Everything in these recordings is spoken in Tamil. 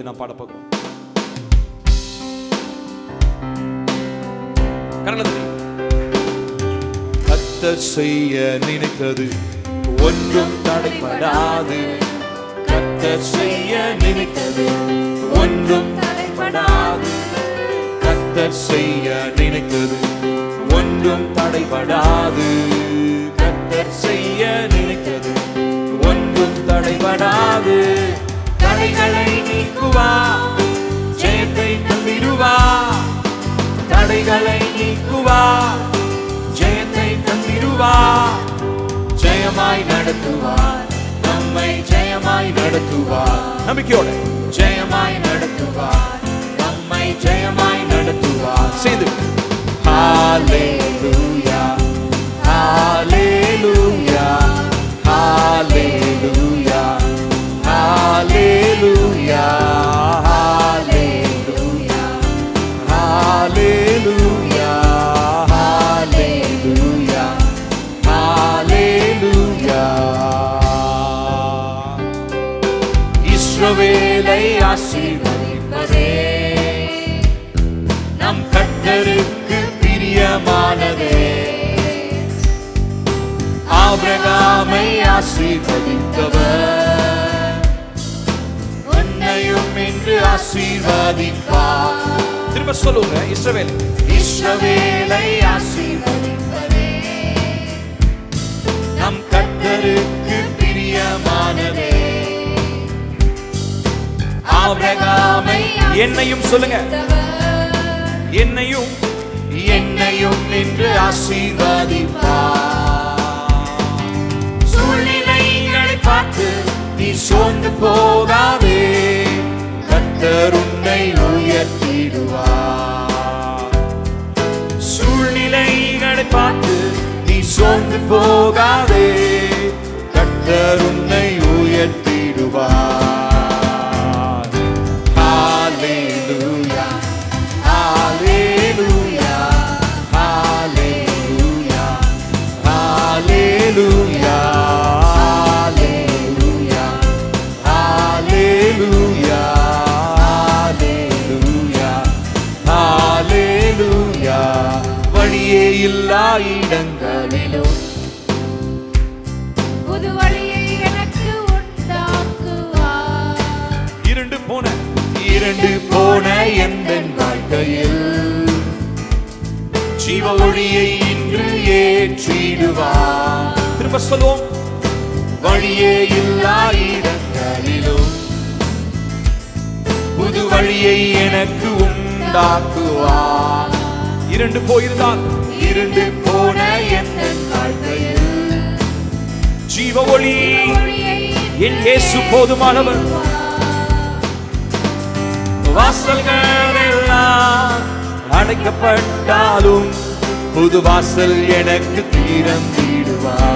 நான் பாட போகிறோம் கரணத்தில். செய்ய நினைத்தது ஒன்றும் தடைபடாது கத்த செய்ய நினைத்தது ஒன்றும் தடைபடாது கத்தர் செய்ய நினைத்தது ஒன்றும் தடைபடாது கத்தர் செய்ய நினைத்தது ஒன்றும் தடைபடாது நீக்குவா ஜெயத்தை தந்திடுவா தடைகளை நீக்குவா ஜெயத்தை தந்திடுவா. ஜெயமாய் நடத்துவார் நம்மை ஜெயமாய் நடத்துவார். நம்பிக்கையோட. ஜெயமாய் நடத்துவார் நம்மை ஜெயமாய் நடத்துவார். சேர்ந்து ஹalleluya ஆசீர்வதிப்பதே. நம் கர்த்தருக்கு பிரியமானதே. ஆபிரகாமை ஆசீர்வதித்தவர். உன்னையும் இன்று ஆசீர்வதிப்பார். திரும்ப சொல்லுங்க இஸ்ரவேல். இஸ்ரவேலை ஆசீர்வதிப்பதே. நம் கர்த்தருக்கு பிரியமானதே. ஆபிரகாமை என்னையும் சொல்லுங்க. என்னையும் என்னையும் நின்று ஆசீர்வதிப்பார். சூழ்நிலைகளை பார்த்து நீ சோர்ந்து போகாதே. கர்த்தர் உன்னை உயர்த்திடுவார். சூழ்நிலைகளை பார்த்து நீ சோர்ந்து போகாதே. கர்த்தர் உன்னை உயர்த்திடுவார். இருண்டு போன இரண்டு போன எந்த வாழ்க்கையில்? ஜீவ ஒளியை இன்று ஏற்றிடுவார். திரும்ப சொல்லுவோம். வழியே இல்லா இடங்களிலும் புது வழியை எனக்கு உண்டாக்குவா இரண்டு போயிருந்தால் இரண்டு ஜீவ ஒளி என் இயேசு போதுமானவர். வாசல்கள் எல்லாம் அடைக்கப்பட்டாலும் புது வாசல் எனக்கு திறந்திடுவார்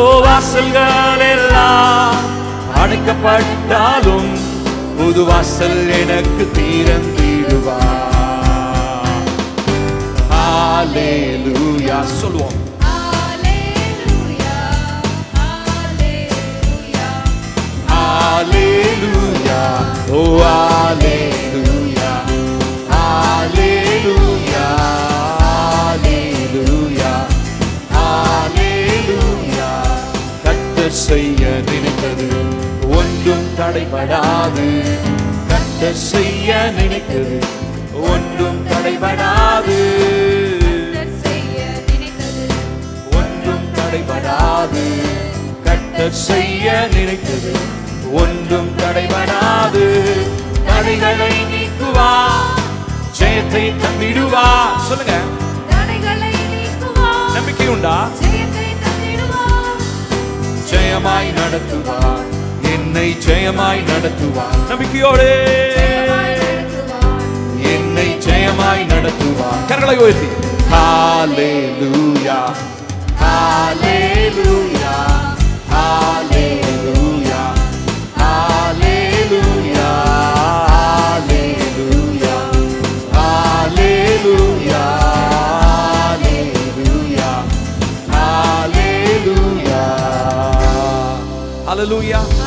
ஓ வாசல்கள் எல்லாம் அடைக்கப்பட்டாலும் புது வாசல் எனக்கு திறந்திடுவார் ஹalleluya. சொல்லுவோம். Hallelujah. Oh, hallelujah. Hallelujah. Hallelujah. Hallelujah. கர்த்தர் செய்ய நினைத்தது ஒன்றும் தடைபடாது கர்த்தர் செய்ய நினைத்தது ஒன்றும் தடைபடாது ஒன்றும் தடைபடாது கர்த்தர் செய்ய நினைத்தது ஒன்றும் தடைபடாது. தடைகளை நீக்குவா. ஜெயத்தை தந்திடுவா. சொல்லுங்க. தடைகளை நீக்குவார் நம்பிக்கை உண்டா? ஜெயமாய் நடத்துவார் என்னை ஜெயமாய் நடத்துவார் நம்பிக்கையோடு. என்னை ஜெயமாய் நடத்துவார் கரங்களை உயர்த்தி. ஹalleluya. ஹalleluya. Hallelujah.